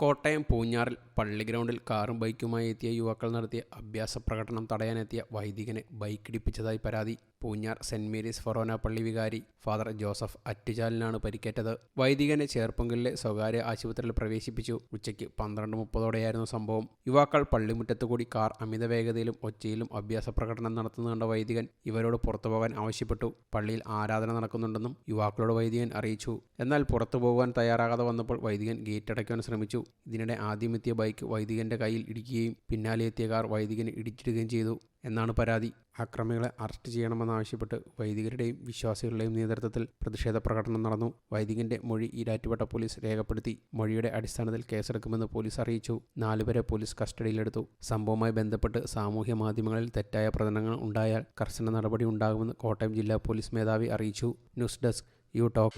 കോട്ടയം പൂഞ്ഞാറിൽ പള്ളി ഗ്രൗണ്ടിൽ കാറും ബൈക്കുമായി എത്തിയ യുവാക്കൾ നടത്തിയ അഭ്യാസ പ്രകടനം തടയാനെത്തിയ വൈദികനെ ബൈക്കിടിപ്പിച്ചതായി പരാതി. പൂഞ്ഞാർ സെന്റ് മേരീസ് ഫൊറോന പള്ളി വികാരി ഫാദർ ജോസഫ് അറ്റുചാലിനാണ് പരിക്കേറ്റത്. വൈദികനെ ചേർപ്പുങ്കലിലെ സ്വകാര്യ ആശുപത്രിയിൽ പ്രവേശിപ്പിച്ചു. ഉച്ചയ്ക്ക് പന്ത്രണ്ട് മുപ്പതോടെയായിരുന്നു സംഭവം. യുവാക്കൾ പള്ളിമുറ്റത്തു കൂടി കാർ അമിത വേഗതയിലും ഒച്ചയിലും അഭ്യാസ പ്രകടനം നടത്തുന്ന കണ്ട വൈദികൻ ഇവരോട് പുറത്തുപോകാൻ ആവശ്യപ്പെട്ടു. പള്ളിയിൽ ആരാധന നടക്കുന്നുണ്ടെന്നും യുവാക്കളോട് വൈദികൻ അറിയിച്ചു. എന്നാൽ പുറത്തു പോകുവാൻ തയ്യാറാകാതെ വന്നപ്പോൾ വൈദികൻ ഗേറ്റ് അടയ്ക്കുവാൻ ശ്രമിച്ചു. ഇതിനിടെ ആദ്യമെത്തിയ ബൈക്ക് വൈദികന്റെ കയ്യിൽ ഇടിക്കുകയും പിന്നാലെ എത്തിയ കാർ വൈദികനെ ഇടിച്ചിടുകയും ചെയ്തു എന്നാണ് പരാതി. അക്രമികളെ അറസ്റ്റ് ചെയ്യണമെന്നാവശ്യപ്പെട്ട് വൈദികരുടെയും വിശ്വാസികളുടെയും നേതൃത്വത്തിൽ പ്രതിഷേധ പ്രകടനം നടന്നു. വൈദികന്റെ മൊഴി ഈരാറ്റുപേട്ട പോലീസ് രേഖപ്പെടുത്തി. മൊഴിയുടെ അടിസ്ഥാനത്തിൽ കേസെടുക്കുമെന്ന് പോലീസ് അറിയിച്ചു. നാലുപേരെ പോലീസ് കസ്റ്റഡിയിലെടുത്തു. സംഭവവുമായി ബന്ധപ്പെട്ട് സാമൂഹ്യ മാധ്യമങ്ങളിൽ തെറ്റായ പ്രകടനങ്ങൾ ഉണ്ടായാൽ കർശന നടപടി ഉണ്ടാകുമെന്ന് കോട്ടയം ജില്ലാ പോലീസ് മേധാവി അറിയിച്ചു. News desk you talk.